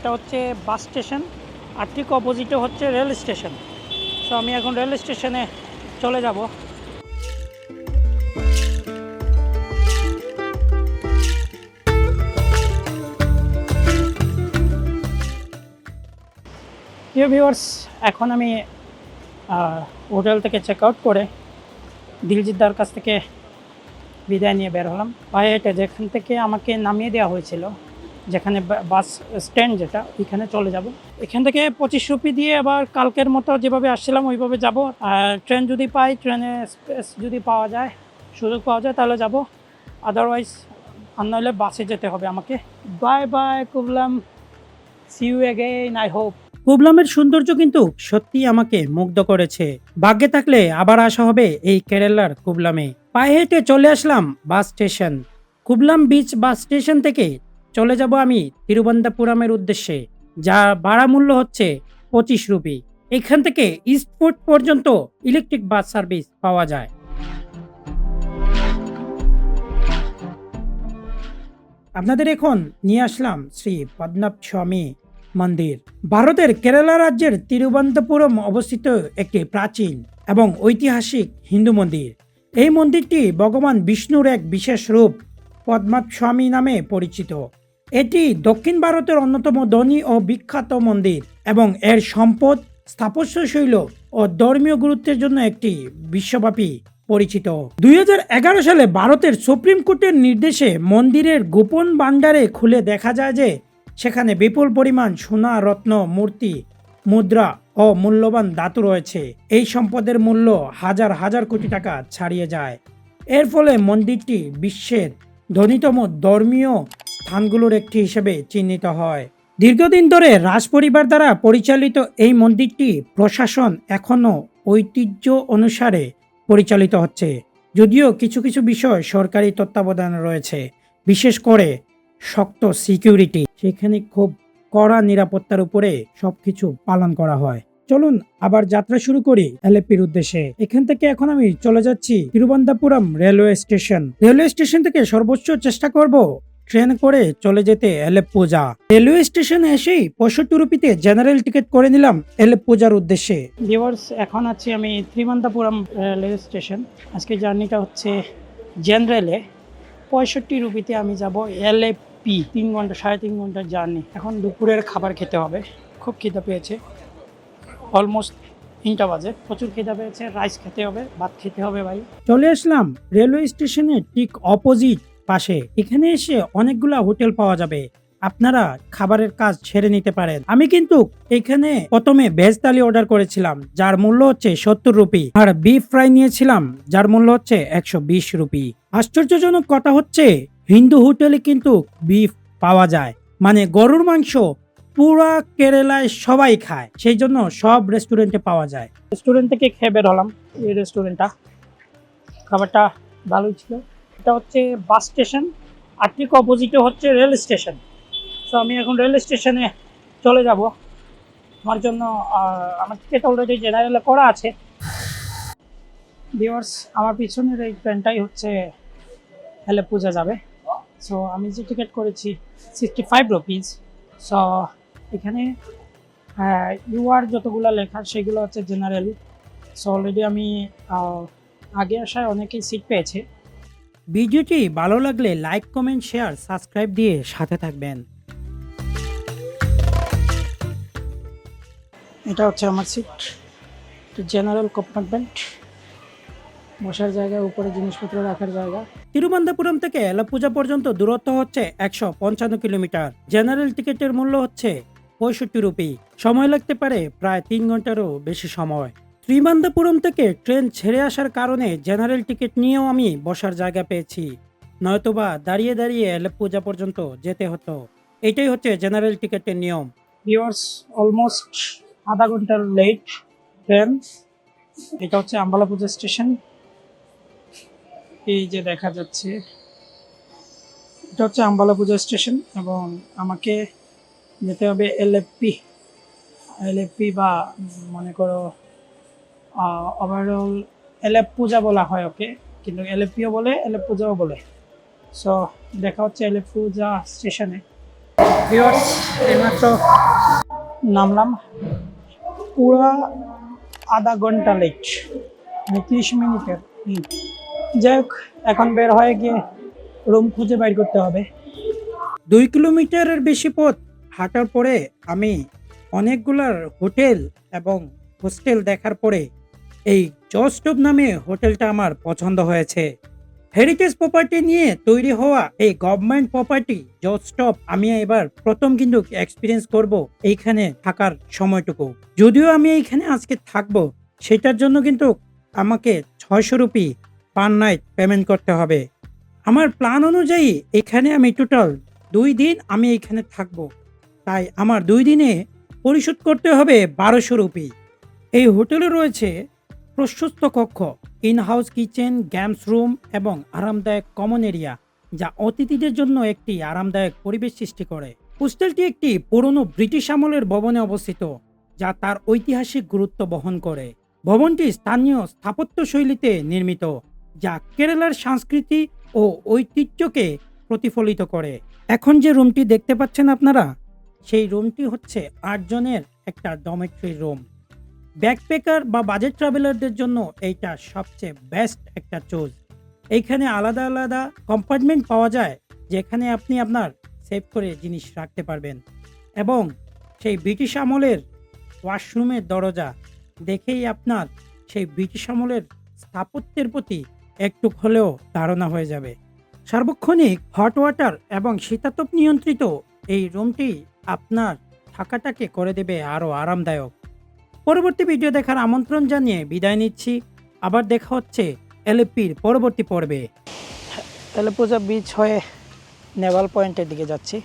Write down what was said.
এটা হচ্ছে bus station আর ঠিক অপোজিটে হচ্ছে রেল স্টেশন। তো আমি এখন রেল স্টেশনে চলে যাব। প্রিয় ভিউয়ার্স এখন আমি হোটেল থেকে চেক আউট করে দিলজিদ্দার কাছ থেকে বিদায় নিয়ে বের হলাম। পায়ে হেঁটে যেখান থেকে আমাকে নামিয়ে দেওয়া হয়েছিল যেখানে বাস স্ট্যান্ড যেটা, ওইখানে চলে যাব। এখান থেকে পঁচিশ রুপি দিয়ে আবার কালকের মতো যেভাবে আসছিলাম, ওইভাবে যাব। আর ট্রেন যদি পাই ট্রেনে স্পেস যদি পাওয়া যায়, সুযোগ পাওয়া যায়, তাহলে যাব। আদারওয়াইজ আর নইলে বাসে যেতে হবে আমাকে। Bye bye Kovalam. See you again I hope কুবলামের সৌন্দর্য কিন্তু সত্যি আমাকে মুগ্ধ করেছে। ভাগ্যে থাকলে আবার আসা হবে এই কেরালার কুবলামে। পায়ে হেঁটে চলে আসলাম bus station Kovalam beach bus station থেকে চলে যাব আমি তিরুবনন্তপুরমের উদ্দেশ্যে, যা ভাড়া মূল্য হচ্ছে পঁচিশ রুপি। এখান থেকে ইস্টপোর্ট পর্যন্ত ইলেকট্রিক বাস সার্ভিস পাওয়া যায়। আপনাদের এখন নিয়ে আসলাম শ্রী পদ্মনাভ স্বামী মন্দির। ভারতের কেরালা রাজ্যের তিরুবনন্তপুরম অবস্থিত একটি প্রাচীন এবং ঐতিহাসিক হিন্দু মন্দির। এই মন্দিরটি ভগবান বিষ্ণুর এক বিশেষ রূপ পদ্মনাভ স্বামী নামে পরিচিত। এটি দক্ষিণ ভারতের অন্যতম ধনী ও বিখ্যাত মন্দির এবং এর সম্পদ, স্থাপত্যশৈল ও ধর্মীয় গুরুত্বের জন্য একটি বিশ্বব্যাপী পরিচিত। দুই হাজার এগারো সালে ভারতের সুপ্রিম কোর্টের নির্দেশে মন্দিরের গোপন ভাণ্ডারে খুলে দেখা যায় যে, সেখানে বিপুল পরিমাণ সোনা, রত্ন, মূর্তি, মুদ্রা ও মূল্যবান ধাতু রয়েছে। এই সম্পদের মূল্য হাজার হাজার কোটি টাকা ছাড়িয়ে যায়। এর ফলে মন্দিরটি বিশ্বের ধনীতম ধর্মীয় স্থানগুলোর একটি হিসেবে চিহ্নিত হয়। দীর্ঘদিন ধরে রাজ পরিবার দ্বারা পরিচালিত এই মন্দিরটি প্রশাসন এখনও ঐতিহ্য অনুসারে পরিচালিত হচ্ছে। যদিও কিছু কিছু বিষয় সরকারি তত্ত্বাবধানে রয়েছে, বিশেষ করে শক্ত সিকিউরিটি সেখানে খুব কড়া নিরাপত্তার উপরে সবকিছু পালন করা হয়। চলুন আবার যাত্রা শুরু করি এলএপির উদ্দেশ্যে। এখান থেকে এখন আমি চলে যাচ্ছি Thiruvananthapuram railway station. Railway station থেকে সর্বোচ্চ চেষ্টা করব ট্রেন করে চলে যেতে এলেপ পূজা। রেলওয়ে স্টেশনে এসেই পঁয়ষট্টি রুপিতে জেনারেল টিকিট করে নিলাম এলেপ পূজার উদ্দেশ্যে। ভিউয়ার্স, এখন আছি আমি ত্রিমন্তাপুরম রেলওয়ে স্টেশন। আজকে জার্নিটা হচ্ছে জেনারেলে। পঁয়ষট্টি রুপিতে আমি যাব এলএপি। তিন ঘণ্টা, সাড়ে তিন ঘণ্টার জার্নি। এখন দুপুরের খাবার খেতে হবে। খুব খিদা পেয়েছে। অলমোস্ট তিনটা বাজে। প্রচুর খিদা পেয়েছে, রাইস খেতে হবে, ভাত খেতে হবে ভাই। চলে আসলাম রেলওয়ে স্টেশনের ঠিক অপোজিট পাশে। এখানে এসে অনেকগুলা হোটেল পাওয়া যাবে। আপনারা খাবারের কাজ ছেড়ে নিতে পারেন। আমি কিন্তু এখানে প্রথমে ভেজ থালি অর্ডার করেছিলাম, যার মূল্য হচ্ছে সত্তর রুপি। আর বিফ ফ্রাই নিয়েছিলাম, যার মূল্য হচ্ছে একশো বিশ রুপি। আশ্চর্যজনক কথা হচ্ছে, হিন্দু হোটেলে কিন্তু বিফ পাওয়া যায়। মানে গরুর মাংস পুরা কেরালায় সবাই খায়, সেই জন্য সব রেস্টুরেন্টে পাওয়া যায়। রেস্টুরেন্ট থেকে খেয়ে বের হলাম, এই রেস্টুরেন্টটা খাবারটা ভালোই ছিল। এটা হচ্ছে বাস স্টেশন, আর ঠিক অপোজিটে হচ্ছে রেল স্টেশন। তো আমি এখন রেল স্টেশনে চলে যাব। আমার জন্য আমার টিকিট অলরেডি জেনারেলে করা আছে। ভিউয়ার্স আমার পিছনের এই ট্রেনটাই হচ্ছে হেলে পূজা যাবে। সো আমি যে টিকিট করেছি সিক্সটি ফাইভ রুপিস সো এখানে ইউআর যতগুলো লেখা সেগুলো হচ্ছে জেনারেল সো অলরেডি আমি আগে আসায় অনেকেই সিট পেয়েছে। ভিডিওটি ভালো লাগলে লাইক কমেন্ট শেয়ার সাবস্ক্রাইব দিয়ে সাথে থাকবেন। এটা হচ্ছে আমার সিট জেনারেল কম্পার্টমেন্ট বসার জায়গা উপরে জিনিসপত্র রাখার জায়গা। তিরুবনন্তপুরম থেকে এলাপূজা পর্যন্ত দূরত্ব হচ্ছে একশো পঞ্চান্ন কিলোমিটার। জেনারেল টিকিটের মূল্য হচ্ছে পঁয়ষট্টি রুপি। সময় লাগতে পারে প্রায় তিন ঘন্টারও বেশি সময়। ত্রিবান্দাপুরম থেকে ট্রেন ছেড়ে আসার কারণে জেনারেল টিকিট নিয়েও আমি বসার জায়গা পেয়েছি। নয়তোবা দাঁড়িয়ে দাঁড়িয়ে এলাপূজা পর্যন্ত যেতে হতো। এটাই হচ্ছে জেনারেল টিকিটের নিয়ম। ভিউয়ার্স, অলমোস্ট আধা ঘণ্টার লেট ট্রেন। এটা হচ্ছে আম্বালাপূজা স্টেশন। এই যে দেখা যাচ্ছে, এটা হচ্ছে আম্বালাপূজা স্টেশন এবং আমাকে যেতে হবে এলএফপি এলএফপি বা, মনে করো ওভারঅল এলএফ পূজা বলা হয় ওকে। কিন্তু এলএফপিও বলে এলএফ পূজাও বলে। সো দেখা হচ্ছে এলএফ পূজা স্টেশনে এইমাত্র নামলাম পুরা আধা ঘণ্টা লেট মানে তিরিশ মিনিটের। যাই হোক, এখন বের হয়ে গিয়ে রুম খুঁজে বাইর করতে হবে। দুই কিলোমিটারের বেশি পথ হাঁটার পরে আমি অনেকগুলার হোটেল এবং হোস্টেল দেখার পরে এই জস্টপ নামে হোটেলটা আমার পছন্দ হয়েছে। হেরিটেজ প্রপার্টি নিয়ে তৈরি হওয়া এই গভর্নমেন্ট প্রপার্টি জস্টপ আমি এবার প্রথম কিন্তু এক্সপিরিয়েন্স করব এইখানে থাকার সময়টুকু। যদিও আমি এইখানে আজকে থাকব, সেটার জন্য কিন্তু আমাকে ছয়শো রুপি পার নাইট পেমেন্ট করতে হবে। আমার প্ল্যান অনুযায়ী এখানে আমি টোটাল দুই দিন আমি এখানে থাকব। তাই আমার দুই দিনে পরিশোধ করতে হবে বারোশো রুপি। এই হোটেলে রয়েছে প্রশস্ত কক্ষ in house kitchen games room এবং আরামদায়ক কমন এরিয়া যা অতিথিদের জন্য একটি আরামদায়ক পরিবেশ সৃষ্টি করে। হোস্টেলটি একটি পুরনো ব্রিটিশ আমলের ভবনে অবস্থিত, যা তার ঐতিহাসিক গুরুত্ব বহন করে। ভবনটি স্থানীয় স্থাপত্য শৈলীতে নির্মিত, যা কেরালার সংস্কৃতি ও ঐতিহ্যকে প্রতিফলিত করে। এখন যে রুমটি দেখতে পাচ্ছেন আপনারা সেই রুমটি হচ্ছে আটজনের একটা ডমেট্রি রুম ব্যাকপ্যাকার বা বাজেট ট্রাভেলারদের জন্য এইটা সবচেয়ে বেস্ট একটা চুজ এইখানে আলাদা আলাদা কম্পার্টমেন্ট পাওয়া যায়, যেখানে আপনি আপনার সেভ করে জিনিস রাখতে পারবেন। এবং সেই ব্রিটিশ আমলের ওয়াশরুমের দরজা দেখেই আপনার সেই ব্রিটিশ আমলের স্থাপত্যের প্রতি একটু হলেও ধারণা হয়ে যাবে। সার্বক্ষণিক হট ওয়াটার এবং শীতাতপ নিয়ন্ত্রিত এই রুমটি আপনার থাকাটাকে করে দেবে আরও আরামদায়ক। পরবর্তী ভিডিও দেখার আমন্ত্রণ জানিয়ে বিদায় নিচ্ছি। আবার দেখা হচ্ছে এলএপির পরবর্তী পর্বে। এলপোজা বিচ হয়ে নেভাল পয়েন্টের দিকে যাচ্ছি।